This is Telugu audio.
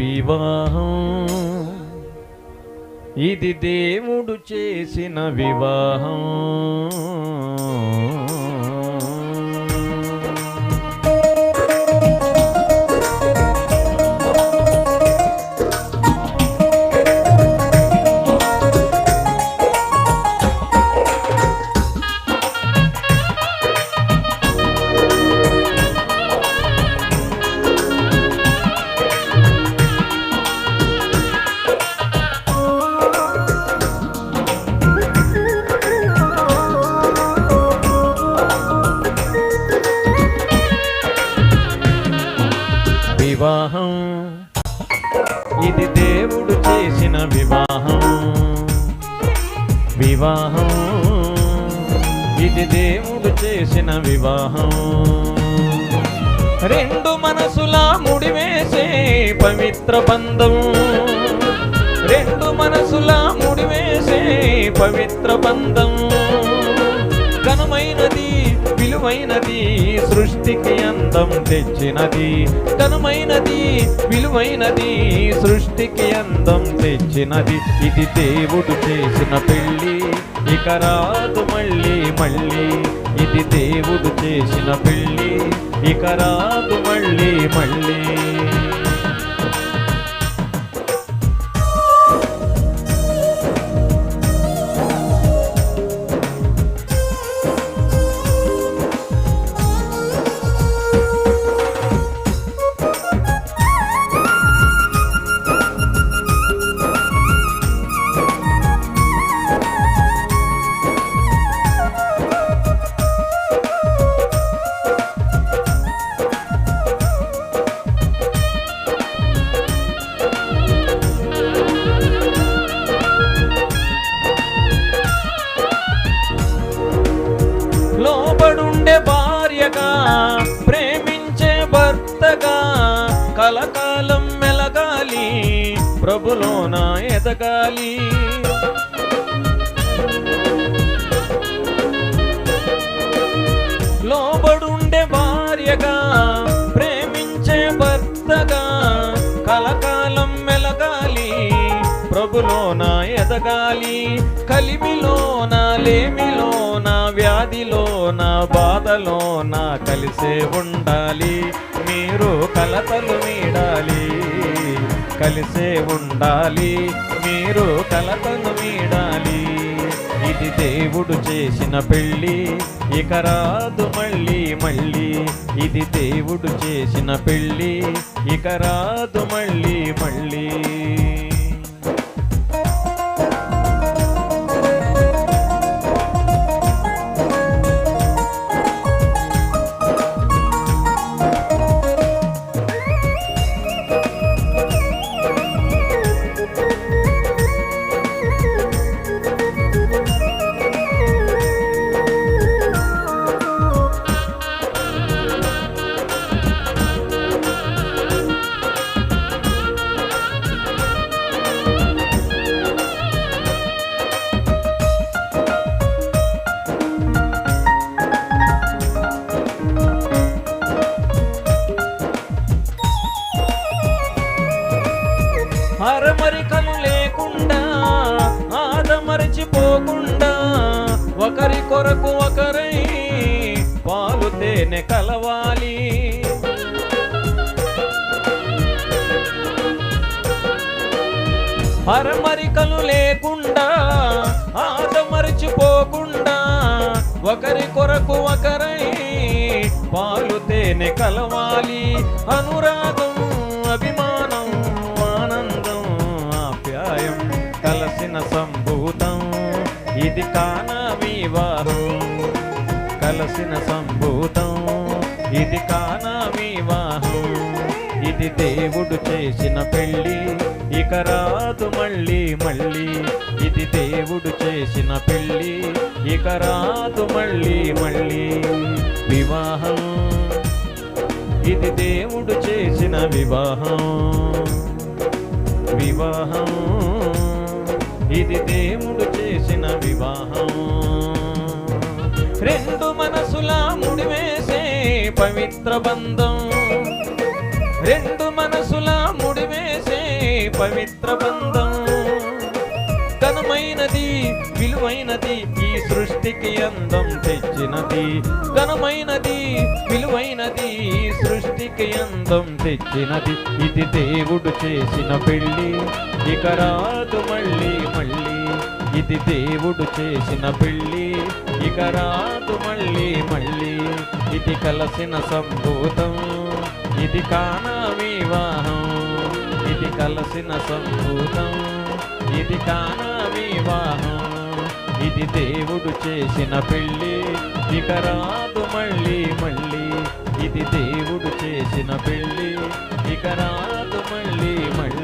వివాహం. ఇది దేవుడు చేసిన వివాహం. వివాహం. ఇది దేవుడు చేసిన వివాహం. వివాహం. ఇది దేవుడు చేసిన వివాహం. రెండు మనసుల ముడివేసే పవిత్ర బంధం. రెండు మనసుల ముడివేసే పవిత్ర బంధం. విలువైనది సృష్టికి అందం తెచ్చినది. ఘనమైనది విలువైనది సృష్టికి అందం తెచ్చినది. ఇది దేవుడు చేసిన పెళ్ళి ఇక రాదు మళ్ళీ మళ్ళీ. ఇది దేవుడు చేసిన పెళ్ళి ఇక రాదు మళ్ళీ మళ్ళీ. ప్రభులోన ఎదగాలి. లోబడుండే భార్యగా ప్రేమించే భర్తగా కలకాలం మెలగాలి. ప్రభులోన ఎదగాలి. కలిమిలోన లేమిలోన వ్యాధిలోన బాధలోన కలిసే ఉండాలి. మీరు కలతలు మీడాలి కలిసే ఉండాలి. మీరు కలతను మీడాలి. ఇది దేవుడు చేసిన పెళ్ళి. ఇక రాదు మళ్ళీ మళ్ళీ. ఇది దేవుడు చేసిన పెళ్ళి. ఇక రాదు మళ్ళీ మళ్ళీ. ఒకరి కొరకు ఒకరై పాలు తేనె కలవాలి. అరమరికలు లేకుండా ఆదమరిచిపోకుండా ఒకరి కొరకు ఒకరై పాలు తేనె కలవాలి. అనురాగం అభిమానం ఆనందం ఆప్యాయం కలసిన సంభూతం. ఇది కా కలసిన సంభూతం. ఇది కానా వివాహం. ఇది దేవుడు చేసిన పెళ్ళి. ఇక రాదు మళ్ళీ మళ్ళీ. ఇది దేవుడు చేసిన పెళ్ళి. ఇక రాదు మళ్ళీ మళ్ళీ. వివాహం. ఇది దేవుడు చేసిన వివాహం. వివాహం. ఇది దేవుడు చేసిన వివాహం. రెండు మనసుల ముడివేసే పవిత్ర బంధం. రెండు మనసుల ముడివేసే పవిత్ర బంధం. ఘనమైనది విలువైనది ఈ సృష్టికి అందం తెచ్చినది. ఘనమైనది విలువైనది ఈ సృష్టికి అందం తెచ్చినది. ఇది దేవుడు చేసిన పెళ్ళి. ఇక రాదు మళ్ళీ మళ్ళీ ఇది దేవుడు చేసిన పెళ్ళి ఇక రాదు మళ్ళీ మళ్ళీ. ఇది కలసిన సంభూతం ఇది కానా వివాహం. ఇది కలసిన సంభూతం ఇది కానా వివాహం. ఇది దేవుడు చేసిన పెళ్ళి ఇక రాదు మళ్ళీ మళ్ళీ. ఇది దేవుడు చేసిన పెళ్ళి ఇక రాదు మళ్ళీ మళ్ళీ.